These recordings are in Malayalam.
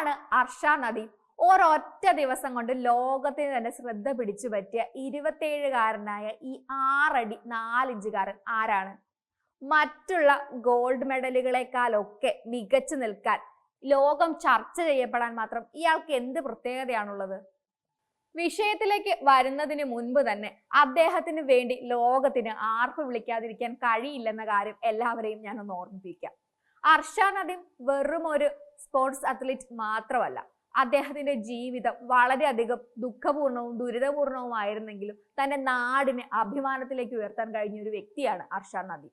ആരാണ് അർഷ നദി? ഒരൊറ്റ ദിവസം കൊണ്ട് ലോകത്തിന് തന്നെ ശ്രദ്ധ പിടിച്ചു പറ്റിയ ഇരുപത്തിയേഴുകാരനായ ഈ ആറടി നാലിഞ്ചുകാരൻ ആരാണ്? മറ്റുള്ള ഗോൾഡ് മെഡലുകളെക്കാളൊക്കെ മികച്ചു നിൽക്കാൻ ലോകം ചർച്ച ചെയ്യപ്പെടാൻ മാത്രം ഇയാൾക്ക് എന്ത് പ്രത്യേകതയാണുള്ളത്? വിഷയത്തിലേക്ക് വരുന്നതിന് മുൻപ് തന്നെ അദ്ദേഹത്തിന് വേണ്ടി ലോകത്തിന് ആർപ്പ് വിളിക്കാതിരിക്കാൻ കഴിയില്ലെന്ന കാര്യം എല്ലാവരെയും ഞാൻ ഒന്ന് ഓർമ്മിപ്പിക്കാം. അർഷ നദീം വെറും ഒരു സ്പോർട്സ് അത്ലറ്റ് മാത്രമല്ല അദ്ദേഹത്തിന്റെ ജീവിതം വളരെയധികം ദുഃഖപൂർണവും ദുരിതപൂർണവുമായിരുന്നെങ്കിലും തന്റെ നാടിനെ അഭിമാനത്തിലേക്ക് ഉയർത്താൻ കഴിഞ്ഞ ഒരു വ്യക്തിയാണ് അർഷ നദീം.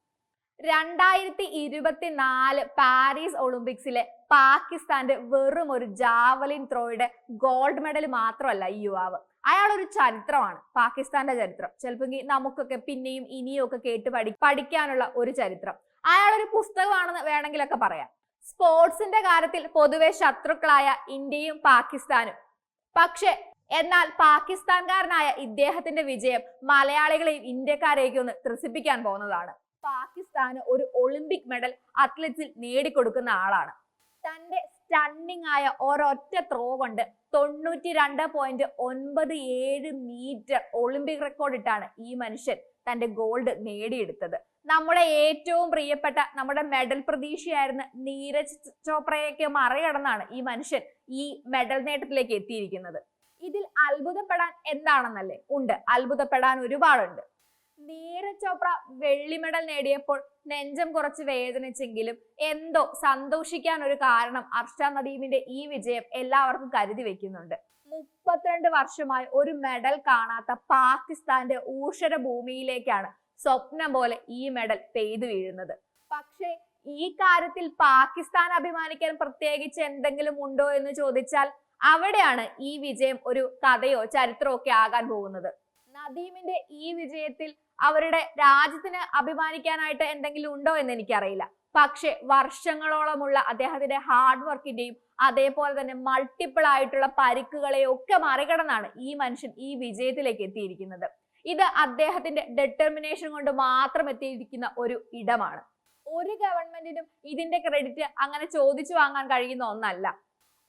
രണ്ടായിരത്തി ഇരുപത്തിനാല് പാരീസ് ഒളിമ്പിക്സിലെ പാകിസ്ഥാന്റെ വെറും ഒരു ജാവലിൻ ത്രോയുടെ ഗോൾഡ് മെഡൽ മാത്രമല്ല ഈ യുവാവ്. അയാൾ ഒരു ചരിത്രമാണ് പാകിസ്ഥാന്റെ ചരിത്രം. ചിലപ്പോൾ നമുക്കൊക്കെ പിന്നെയും ഇനിയും ഒക്കെ കേട്ട് പഠി പഠിക്കാനുള്ള ഒരു ചരിത്രം. അയാൾ ഒരു പുസ്തകമാണെന്ന് വേണമെങ്കിലൊക്കെ പറയാം. സ്പോർട്സിന്റെ കാര്യത്തിൽ പൊതുവെ ശത്രുക്കളായ ഇന്ത്യയും പാകിസ്ഥാനും. പക്ഷെ എന്നാൽ പാകിസ്ഥാൻകാരനായ ഇദ്ദേഹത്തിന്റെ വിജയം മലയാളികളെയും ഇന്ത്യക്കാരെയൊക്കെ ഒന്ന് ത്രസിപ്പിക്കാൻ പോകുന്നതാണ്. പാകിസ്ഥാന് ഒരു ഒളിമ്പിക് മെഡൽ അത്ലറ്റ്സിൽ നേടിക്കൊടുക്കുന്ന ആളാണ്. തന്റെ സ്റ്റണ്ണിങ് ആയ ഒരൊറ്റ ത്രോ കൊണ്ട് തൊണ്ണൂറ്റി രണ്ട് പോയിന്റ് ഒൻപത് ഏഴ് മീറ്റർ ഒളിമ്പിക് റെക്കോർഡ് ഇട്ടാണ് ഈ മനുഷ്യൻ തന്റെ ഗോൾഡ് നേടിയെടുത്തത്. നമ്മുടെ ഏറ്റവും പ്രിയപ്പെട്ട നമ്മുടെ മെഡൽ പ്രതീക്ഷയായിരുന്ന നീരജ് ചോപ്രയൊക്കെ മറികടന്നാണ് ഈ മനുഷ്യൻ ഈ മെഡൽ നേട്ടത്തിലേക്ക് എത്തിയിരിക്കുന്നത്. ഇതിൽ അത്ഭുതപ്പെടാൻ എന്താണെന്നല്ലേ? ഉണ്ട്. അത്ഭുതപ്പെടാൻ ഒരുപാടുണ്ട്. നീരജ് ചോപ്ര വെള്ളി മെഡൽ നേടിയപ്പോൾ നെഞ്ചം കുറച്ച് വേദനിച്ചെങ്കിലും എന്തോ സന്തോഷിക്കാൻ ഒരു കാരണം അർഷ നദീമിന്റെ ഈ വിജയം എല്ലാവർക്കും കരുതി വെക്കുന്നുണ്ട്. മുപ്പത്തിരണ്ട് വർഷമായി ഒരു മെഡൽ കാണാത്ത പാകിസ്ഥാന്റെ ഊഷര ഭൂമിയിലേക്കാണ് സ്വപ്നം പോലെ ഈ മെഡൽ പെയ്തു വീഴുന്നത്. പക്ഷേ ഈ കാര്യത്തിൽ പാകിസ്ഥാൻ അഭിമാനിക്കാൻ പ്രത്യേകിച്ച് എന്തെങ്കിലും ഉണ്ടോ എന്ന് ചോദിച്ചാൽ അവിടെയാണ് ഈ വിജയം ഒരു കഥയോ ചരിത്രമോ ഒക്കെ ആകാൻ പോകുന്നത്. നദീമിന്റെ ഈ വിജയത്തിൽ അവരുടെ രാജ്യത്തിന് അഭിമാനിക്കാനായിട്ട് എന്തെങ്കിലും ഉണ്ടോ എന്ന് എനിക്കറിയില്ല. പക്ഷെ വർഷങ്ങളോളമുള്ള അദ്ദേഹത്തിന്റെ ഹാർഡ് വർക്കിന്റെയും അതേപോലെ തന്നെ മൾട്ടിപ്പിൾ ആയിട്ടുള്ള പരിക്കുകളെയും ഒക്കെ മറികടന്നാണ് ഈ മനുഷ്യൻ ഈ വിജയത്തിലേക്ക് എത്തിയിരിക്കുന്നത്. ഇത് അദ്ദേഹത്തിന്റെ ഡെറ്റർമിനേഷൻ കൊണ്ട് മാത്രം എത്തിയിരിക്കുന്ന ഒരു ഇടമാണ്. ഒരു ഗവൺമെന്റിനും ഇതിന്റെ ക്രെഡിറ്റ് അങ്ങനെ ചോദിച്ചു വാങ്ങാൻ കഴിയുന്ന ഒന്നല്ല.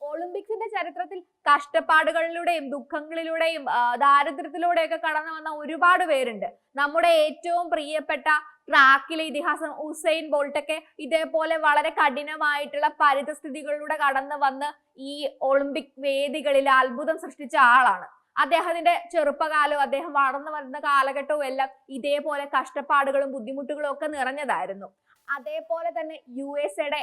ഒളിമ്പിക്സിന്റെ ചരിത്രത്തിൽ കഷ്ടപ്പാടുകളിലൂടെയും ദുഃഖങ്ങളിലൂടെയും ദാരിദ്ര്യത്തിലൂടെയൊക്കെ കടന്നു വന്ന ഒരുപാട് പേരുണ്ട്. നമ്മുടെ ഏറ്റവും പ്രിയപ്പെട്ട ട്രാക്കിലെ ഇതിഹാസം ഉസൈൻ ബോൾട്ടൊക്കെ ഇതേപോലെ വളരെ കഠിനമായിട്ടുള്ള പരിതസ്ഥിതികളിലൂടെ കടന്നു വന്ന് ഈ ഒളിമ്പിക് വേദികളിൽ അത്ഭുതം സൃഷ്ടിച്ച ആളാണ്. അദ്ദേഹത്തിന്റെ ചെറുപ്പകാലവും അദ്ദേഹം വളർന്നു വരുന്ന കാലഘട്ടവും എല്ലാം ഇതേപോലെ കഷ്ടപ്പാടുകളും ബുദ്ധിമുട്ടുകളും ഒക്കെ നിറഞ്ഞതായിരുന്നു. അതേപോലെ തന്നെ യു എസ് എയുടെ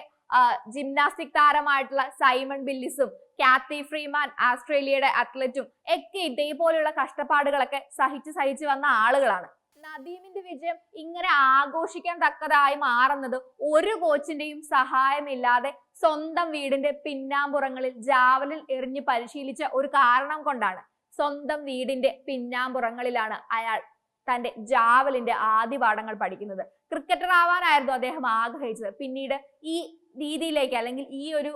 ജിംനാസ്റ്റിക് താരമായിട്ടുള്ള സൈമൺ ബില്ലിസും കാത്തി ഫ്രീമാൻ ആസ്ട്രേലിയയുടെ അത്ലറ്റും ഒക്കെ ഇതേപോലെയുള്ള കഷ്ടപ്പാടുകളൊക്കെ സഹിച്ച് സഹിച്ച് വന്ന ആളുകളാണ്. നദീമിന്റെ വിജയം ഇങ്ങനെ ആഘോഷിക്കാൻ തക്കതായി മാറുന്നത് ഒരു കോച്ചിന്റെയും സഹായമില്ലാതെ സ്വന്തം വീടിന്റെ പിന്നാമ്പുറങ്ങളിൽ ജാവലിൽ എറിഞ്ഞ് പരിശീലിച്ച ഒരു കാരണം കൊണ്ടാണ്. സ്വന്തം വീടിന്റെ പിന്നാമ്പുറങ്ങളിലാണ് അയാൾ തന്റെ ജാവലിന്റെ ആദ്യ പാഠങ്ങൾ പഠിക്കുന്നത്. ക്രിക്കറ്റർ ആവാനായിരുന്നു അദ്ദേഹം ആഗ്രഹിച്ചത്. പിന്നീട് ഈ രീതിയിലേക്ക് അല്ലെങ്കിൽ ഈ ഒരു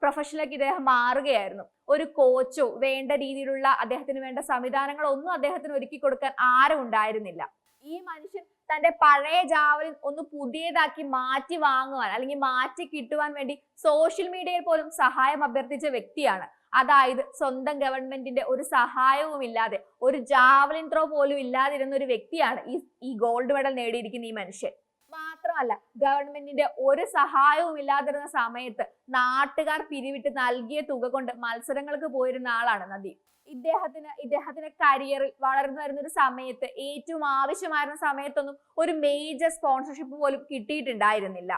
പ്രൊഫഷനിലേക്ക് ഇദ്ദേഹം മാറുകയായിരുന്നു. ഒരു കോച്ചോ വേണ്ട രീതിയിലുള്ള അദ്ദേഹത്തിന് വേണ്ട സംവിധാനങ്ങളോ ഒന്നും അദ്ദേഹത്തിന് ഒരുക്കി കൊടുക്കാൻ ആരും ഉണ്ടായിരുന്നില്ല. ഈ മനുഷ്യൻ തന്റെ പഴയ ജാവലിൻ ഒന്ന് പുതിയതാക്കി മാറ്റി വാങ്ങുവാൻ അല്ലെങ്കിൽ മാറ്റി കിട്ടുവാൻ വേണ്ടി സോഷ്യൽ മീഡിയയിൽ പോലും സഹായം അഭ്യർത്ഥിച്ച വ്യക്തിയാണ്. അതായത് സ്വന്തം ഗവൺമെന്റിന്റെ ഒരു സഹായവും ഇല്ലാതെ ഒരു ജാവലിൻ ത്രോ പോലും ഇല്ലാതിരുന്ന ഒരു വ്യക്തിയാണ് ഈ ഈ ഗോൾഡ് മെഡൽ നേടിയിരിക്കുന്ന ഈ മനുഷ്യൻ. മാത്രമല്ല ഗവൺമെന്റിന്റെ ഒരു സഹായവും ഇല്ലാതിരുന്ന സമയത്ത് നാട്ടുകാർ പിരിവിട്ട് നൽകിയ തുക കൊണ്ട് മത്സരങ്ങൾക്ക് പോയിരുന്ന ആളാണ് നദി. ഇദ്ദേഹത്തിന് ഇദ്ദേഹത്തിന്റെ കരിയറിൽ വളർന്നു വരുന്ന ഒരു സമയത്ത് ഏറ്റവും ആവശ്യമായിരുന്ന സമയത്തൊന്നും ഒരു മേജർ സ്പോൺസർഷിപ്പ് പോലും കിട്ടിയിട്ടുണ്ടായിരുന്നില്ല.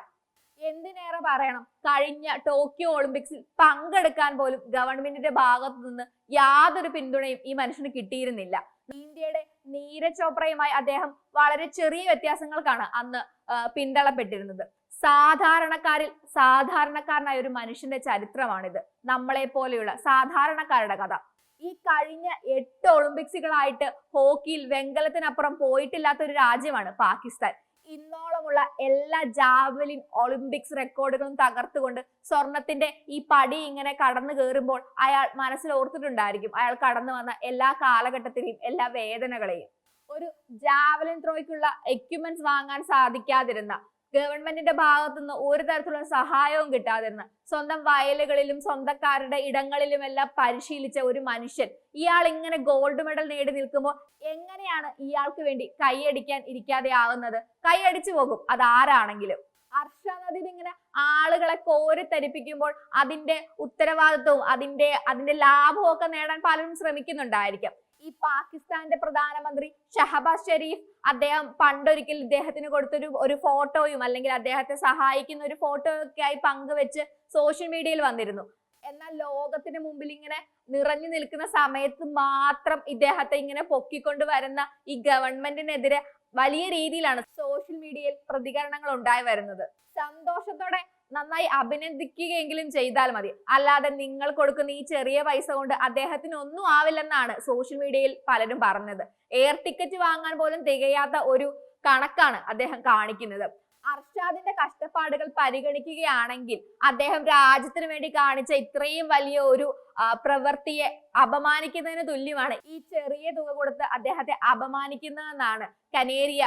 എന്തിനേറെ പറയണം? കഴിഞ്ഞ ടോക്കിയോ ഒളിമ്പിക്സിൽ പങ്കെടുക്കാൻ പോലും ഗവൺമെന്റിന്റെ ഭാഗത്തു നിന്ന് യാതൊരു പിന്തുണയും ഈ മനുഷ്യന് കിട്ടിയിരുന്നില്ല. ഇന്ത്യയുടെ നീരജ് ചോപ്രയുമായി അദ്ദേഹം വളരെ ചെറിയ വ്യത്യാസങ്ങൾക്കാണ് അന്ന് പിന്തള്ളപ്പെട്ടിരുന്നത്. സാധാരണക്കാരിൽ സാധാരണക്കാരനായ ഒരു മനുഷ്യന്റെ ചരിത്രമാണിത്. നമ്മളെ പോലെയുള്ള സാധാരണക്കാരുടെ കഥ. ഈ കഴിഞ്ഞ എട്ട് ഒളിമ്പിക്സുകളായിട്ട് ഹോക്കിയിൽ വെങ്കലത്തിനപ്പുറം പോയിട്ടില്ലാത്ത ഒരു രാജ്യമാണ് പാകിസ്ഥാൻ. ഇന്നോളമുള്ള എല്ലാ ജാവലിൻ ഒളിമ്പിക്സ് റെക്കോർഡുകളും തകർത്തുകൊണ്ട് സ്വർണത്തിന്റെ ഈ പടി ഇങ്ങനെ കടന്നു കയറുമ്പോൾ അയാൾ മനസ്സിൽ ഓർത്തിട്ടുണ്ടായിരിക്കും. അയാൾ കടന്നു വന്ന എല്ലാ കാലഘട്ടത്തിലെയും എല്ലാ വേദനകളെയും. ഒരു ജാവലിൻ ത്രോയ്ക്കുള്ള എക്യുപ്മെന്റ്സ് വാങ്ങാൻ സാധിക്കാതിരുന്ന ഗവൺമെന്റിന്റെ ഭാഗത്തുനിന്ന് ഒരു തരത്തിലുള്ള സഹായവും കിട്ടാതിരുന്ന. സ്വന്തം വയലുകളിലും സ്വന്തക്കാരുടെ ഇടങ്ങളിലും എല്ലാം പരിശീലിച്ച ഒരു മനുഷ്യൻ. ഇയാൾ ഇങ്ങനെ ഗോൾഡ് മെഡൽ നേടി നിൽക്കുമ്പോൾ എങ്ങനെയാണ് ഇയാൾക്ക് വേണ്ടി കൈയടിക്കാൻ ഇരിക്കാതെ ആവുന്നത്? കൈയടിച്ചു പോകും. അതാരാണെങ്കിലും അർഷ നദി ഇങ്ങനെ ആളുകളെ കോരിത്തരിപ്പിക്കുമ്പോൾ അതിന്റെ ഉത്തരവാദിത്വവും അതിന്റെ അതിന്റെ ലാഭവും ഒക്കെ നേടാൻ പലരും ശ്രമിക്കുന്നുണ്ടായിരിക്കാം. ഈ പാകിസ്ഥാന്റെ പ്രധാനമന്ത്രി ഷഹബാസ് ഷെരീഫ് അദ്ദേഹം പണ്ടൊരിക്കൽ ഇദ്ദേഹത്തിന് കൊടുത്തൊരു ഒരു ഫോട്ടോയും അല്ലെങ്കിൽ അദ്ദേഹത്തെ സഹായിക്കുന്ന ഒരു ഫോട്ടോ ഒക്കെ ആയി പങ്കുവെച്ച് സോഷ്യൽ മീഡിയയിൽ വന്നിരുന്നു. എന്നാൽ ലോകത്തിന് മുമ്പിൽ ഇങ്ങനെ നിറഞ്ഞു നിൽക്കുന്ന സമയത്ത് മാത്രം ഇദ്ദേഹത്തെ ഇങ്ങനെ പൊക്കിക്കൊണ്ട് വരുന്ന ഈ ഗവൺമെന്റിനെതിരെ വലിയ രീതിയിലാണ് സോഷ്യൽ മീഡിയയിൽ പ്രതികരണങ്ങൾ ഉണ്ടായി വരുന്നത്. സന്തോഷത്തോടെ നന്നായി അഭിനന്ദിക്കുകയെങ്കിലും ചെയ്താൽ മതി. അല്ലാതെ നിങ്ങൾ കൊടുക്കുന്ന ഈ ചെറിയ പൈസ കൊണ്ട് അദ്ദേഹത്തിന് ഒന്നും ആവില്ലെന്നാണ് സോഷ്യൽ മീഡിയയിൽ പലരും പറഞ്ഞത്. എയർ ടിക്കറ്റ് വാങ്ങാൻ പോലും തികയാത്ത ഒരു കണക്കാണ് അദ്ദേഹം കാണിക്കുന്നത്. അർഷാദിന്റെ കഷ്ടപ്പാടുകൾ പരിഗണിക്കുകയാണെങ്കിൽ അദ്ദേഹം രാജ്യത്തിന് വേണ്ടി കാണിച്ച ഇത്രയും വലിയ ഒരു പ്രവൃത്തിയെ അപമാനിക്കുന്നതിന് തുല്യമാണ്. ഈ ചെറിയ തുക കൊടുത്ത് അദ്ദേഹത്തെ അപമാനിക്കുന്നതെന്നാണ് കനേരിയ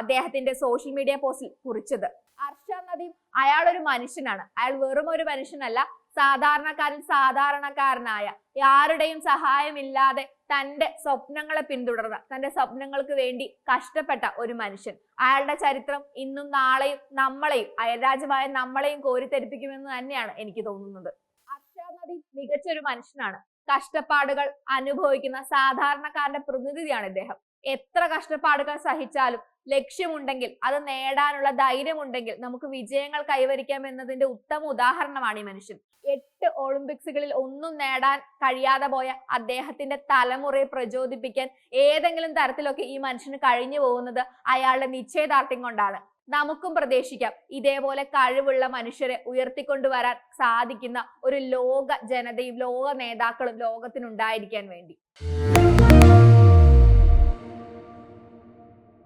അദ്ദേഹത്തിന്റെ സോഷ്യൽ മീഡിയ പോസ്റ്റിൽ കുറിച്ചത്. അർഷാദ് നദീം അയാൾ ഒരു മനുഷ്യനാണ്. അയാൾ വെറും ഒരു മനുഷ്യനല്ല. സാധാരണക്കാരിൽ സാധാരണക്കാരനായ ആരുടെയും സഹായമില്ലാതെ തന്റെ സ്വപ്നങ്ങളെ പിന്തുടർന്ന തന്റെ സ്വപ്നങ്ങൾക്ക് വേണ്ടി കഷ്ടപ്പെട്ട ഒരു മനുഷ്യൻ. അയാളുടെ ചരിത്രം ഇന്നും നാളെയും നമ്മളെയും അയൽരാജ്യമായ നമ്മളെയും കോരിത്തെരിപ്പിക്കുമെന്ന് തന്നെയാണ് എനിക്ക് തോന്നുന്നത്. അർഷാദ് നദി മികച്ച ഒരു മനുഷ്യനാണ്. കഷ്ടപ്പാടുകൾ അനുഭവിക്കുന്ന സാധാരണക്കാരന്റെ പ്രതിനിധിയാണ് ഇദ്ദേഹം. എത്ര കഷ്ടപ്പാടുകൾ സഹിച്ചാലും ലക്ഷ്യമുണ്ടെങ്കിൽ അത് നേടാനുള്ള ധൈര്യമുണ്ടെങ്കിൽ നമുക്ക് വിജയങ്ങൾ കൈവരിക്കാം എന്നതിന്റെ ഉത്തമ ഉദാഹരണമാണ് ഈ മനുഷ്യൻ. എട്ട് ഒളിമ്പിക്സുകളിൽ ഒന്നും നേടാൻ കഴിയാതെ പോയ അദ്ദേഹത്തിന്റെ തലമുറയെ പ്രചോദിപ്പിക്കാൻ ഏതെങ്കിലും തരത്തിലൊക്കെ ഈ മനുഷ്യന് കഴിഞ്ഞു പോകുന്നത് അയാളുടെ നിശ്ചയദാർഢ്യം കൊണ്ടാണ്. നമുക്കും പ്രതീക്ഷിക്കാം ഇതേപോലെ കഴിവുള്ള മനുഷ്യരെ ഉയർത്തിക്കൊണ്ടുവരാൻ സാധിക്കുന്ന ഒരു ലോക ജനതയും ലോക നേതാക്കളും ലോകത്തിനുണ്ടായിരിക്കാൻ വേണ്ടി.